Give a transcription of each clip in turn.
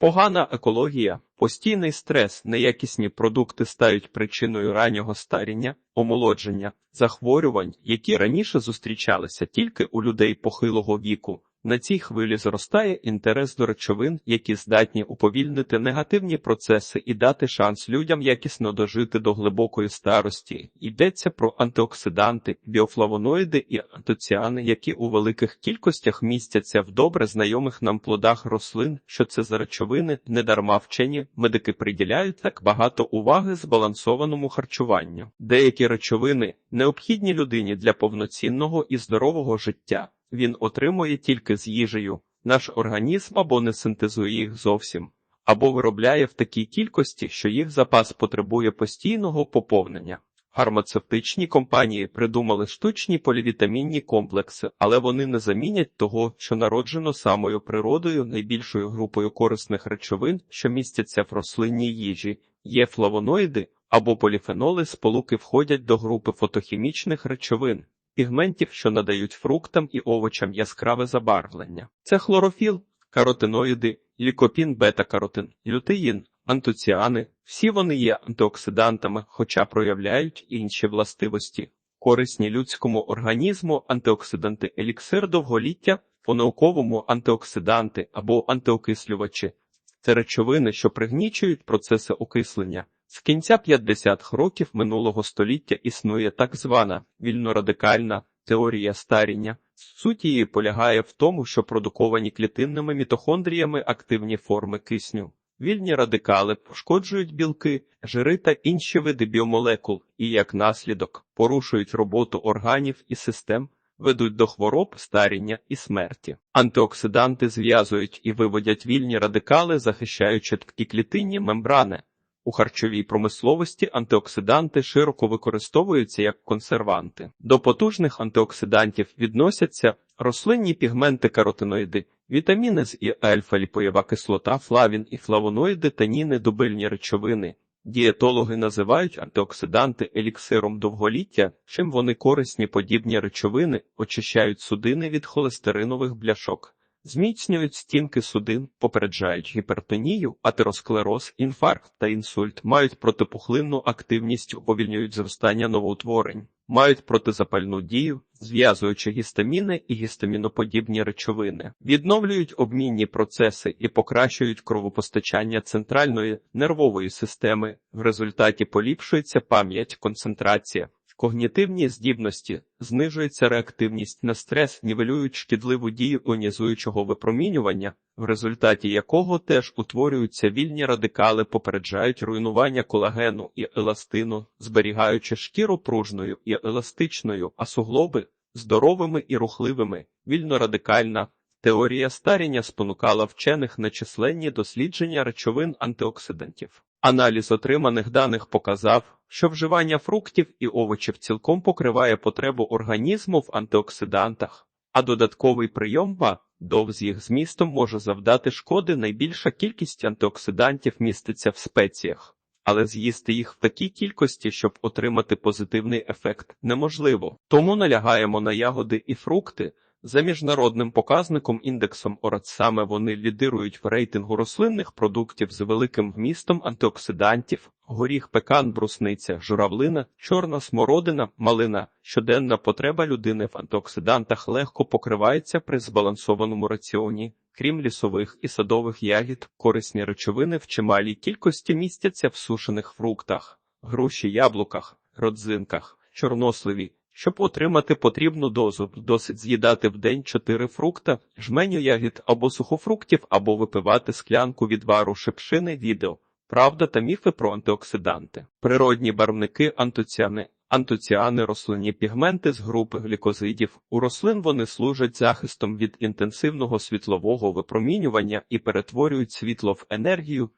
Погана екологія, постійний стрес, неякісні продукти стають причиною раннього старіння, омолодження, захворювань, які раніше зустрічалися тільки у людей похилого віку. На цій хвилі зростає інтерес до речовин, які здатні уповільнити негативні процеси і дати шанс людям якісно дожити до глибокої старості. Йдеться про антиоксиданти, біофлавоноїди і антоціани, які у великих кількостях містяться в добре знайомих нам плодах рослин. Що це за речовини, недарма вчені медики приділяють так багато уваги збалансованому харчуванню. Деякі речовини необхідні людині для повноцінного і здорового життя він отримує тільки з їжею. Наш організм або не синтезує їх зовсім, або виробляє в такій кількості, що їх запас потребує постійного поповнення. Фармацевтичні компанії придумали штучні полівітамінні комплекси, але вони не замінять того, що народжено самою природою найбільшою групою корисних речовин, що містяться в рослинній їжі, є флавоноїди або поліфеноли сполуки входять до групи фотохімічних речовин пігментів, що надають фруктам і овочам яскраве забарвлення. Це хлорофіл, каротиноїди, лікопін, бета-каротин, лютеїн, антоціани. Всі вони є антиоксидантами, хоча проявляють інші властивості. Корисні людському організму антиоксиданти еліксир довголіття, по-науковому антиоксиданти або антиокислювачі. Це речовини, що пригнічують процеси окислення. З кінця 50-х років минулого століття існує так звана вільнорадикальна теорія старіння. Суть її полягає в тому, що продуковані клітинними мітохондріями активні форми кисню. Вільні радикали пошкоджують білки, жири та інші види біомолекул і, як наслідок, порушують роботу органів і систем, ведуть до хвороб, старіння і смерті. Антиоксиданти зв'язують і виводять вільні радикали, захищаючи ткі клітинні мембрани. У харчовій промисловості антиоксиданти широко використовуються як консерванти. До потужних антиоксидантів відносяться рослинні пігменти каротиноїди, вітаміни з і альфа-ліпоєва кислота, флавін і флавоноїди, таніни, дубильні речовини. Дієтологи називають антиоксиданти еліксиром довголіття, чим вони корисні подібні речовини, очищають судини від холестеринових бляшок. Зміцнюють стінки судин, попереджають гіпертонію, атеросклероз, інфаркт та інсульт, мають протипухлинну активність, уповільнюють зростання новоутворень, мають протизапальну дію, зв'язуючи гістаміни і гістаміноподібні речовини, відновлюють обмінні процеси і покращують кровопостачання центральної нервової системи. В результаті поліпшується пам'ять, концентрація. Когнітивні здібності знижується реактивність на стрес, нівелюють шкідливу дію іонізуючого випромінювання, в результаті якого теж утворюються вільні радикали, попереджають руйнування колагену і еластину, зберігаючи шкіру пружною і еластичною, а суглоби здоровими і рухливими. Вільнорадикальна теорія старіння спонукала вчених на численні дослідження речовин антиоксидантів. Аналіз отриманих даних показав, що вживання фруктів і овочів цілком покриває потребу організму в антиоксидантах, а додатковий прийом дов з їх змістом може завдати шкоди найбільша кількість антиоксидантів міститься в спеціях, але з'їсти їх в такій кількості, щоб отримати позитивний ефект, неможливо. Тому налягаємо на ягоди і фрукти. За міжнародним показником індексом ОРАЦ саме вони лідирують в рейтингу рослинних продуктів з великим вмістом антиоксидантів, горіх, пекан, брусниця, журавлина, чорна смородина, малина. Щоденна потреба людини в антиоксидантах легко покривається при збалансованому раціоні. Крім лісових і садових ягід, корисні речовини в чималій кількості містяться в сушених фруктах, груші, яблуках, родзинках, чорносливі. Щоб отримати потрібну дозу, досить з'їдати в день 4 фрукта, жменю ягід або сухофруктів, або випивати склянку відвару шипшини відео. Правда та міфи про антиоксиданти. Природні барвники антоціани. Антоціани рослинні пігменти з групи глікозидів. У рослин вони служать захистом від інтенсивного світлового випромінювання і перетворюють світло в енергію,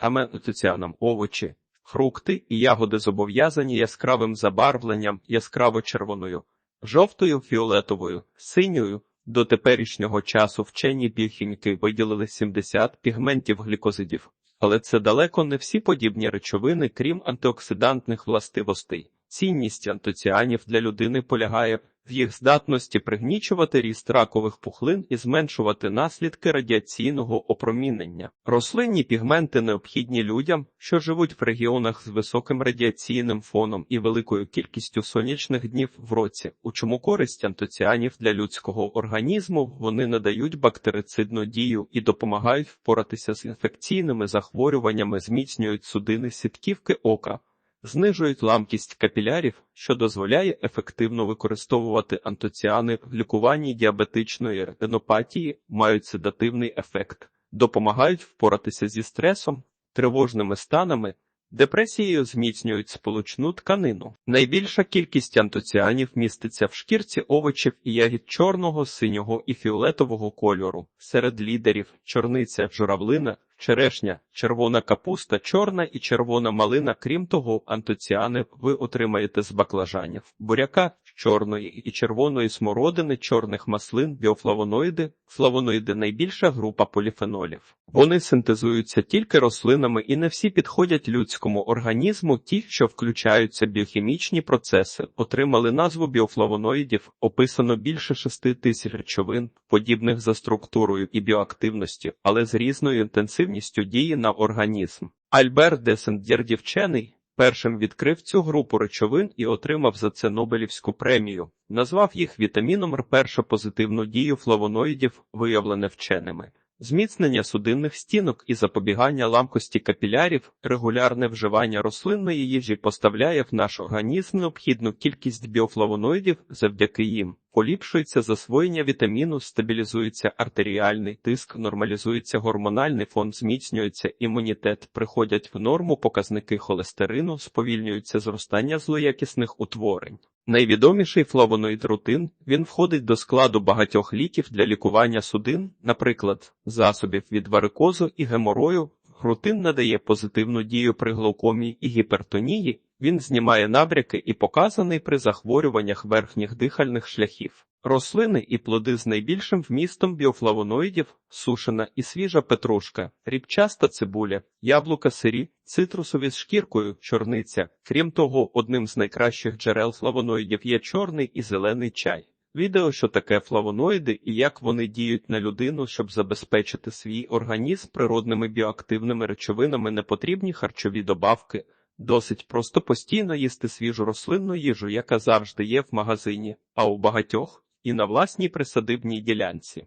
саме антоціанам овочі. Фрукти і ягоди зобов'язані яскравим забарвленням яскраво-червоною, жовтою, фіолетовою, синьою. До теперішнього часу вчені біохіміки виділили 70 пігментів глікозидів, але це далеко не всі подібні речовини, крім антиоксидантних властивостей. Цінність антоціанів для людини полягає в їх здатності пригнічувати ріст ракових пухлин і зменшувати наслідки радіаційного опромінення. Рослинні пігменти необхідні людям, що живуть в регіонах з високим радіаційним фоном і великою кількістю сонячних днів в році. У чому користь антоціанів для людського організму вони надають бактерицидну дію і допомагають впоратися з інфекційними захворюваннями, зміцнюють судини сітківки ока. Знижують ламкість капілярів, що дозволяє ефективно використовувати антоціани в лікуванні діабетичної ретинопатії, мають седативний ефект, допомагають впоратися зі стресом, тривожними станами, депресією зміцнюють сполучну тканину. Найбільша кількість антоціанів міститься в шкірці овочів і ягід чорного, синього і фіолетового кольору. Серед лідерів чорниця, журавлина, черешня, червона капуста, чорна і червона малина. Крім того, антоціани ви отримаєте з баклажанів, буряка, чорної і червоної смородини, чорних маслин, біофлавоноїди. Флавоноїди найбільша група поліфенолів. Вони синтезуються тільки рослинами і не всі підходять людському організму. Ті, що включаються біохімічні процеси, отримали назву біофлавоноїдів. Описано більше шести тисяч речовин, подібних за структурою і біоактивністю, але з різною інтенсивністю дії на організм. Альбер де Сендєрді вчений першим відкрив цю групу речовин і отримав за це Нобелівську премію. Назвав їх вітаміном Р. першу позитивну дію флавоноїдів, виявлене вченими. Зміцнення судинних стінок і запобігання ламкості капілярів, регулярне вживання рослинної їжі поставляє в наш організм необхідну кількість біофлавоноїдів, завдяки їм поліпшується засвоєння вітаміну, стабілізується артеріальний тиск, нормалізується гормональний фон, зміцнюється імунітет, приходять в норму показники холестерину, сповільнюється зростання злоякісних утворень. Найвідоміший флавоноїд рутин, він входить до складу багатьох ліків для лікування судин, наприклад, засобів від варикозу і геморою. Рутин надає позитивну дію при глаукомії і гіпертонії, він знімає набряки і показаний при захворюваннях верхніх дихальних шляхів. Рослини і плоди з найбільшим вмістом біофлавоноїдів, сушена і свіжа петрушка, рібчаста цибуля, яблука сирі, цитрусові з шкіркою, чорниця. Крім того, одним з найкращих джерел флавоноїдів є чорний і зелений чай. Відео, що таке флавоноїди і як вони діють на людину, щоб забезпечити свій організм природними біоактивними речовинами, непотрібні харчові добавки. Досить просто постійно їсти свіжу рослинну їжу, яка завжди є в магазині, а у багатьох і на власній присадибній ділянці.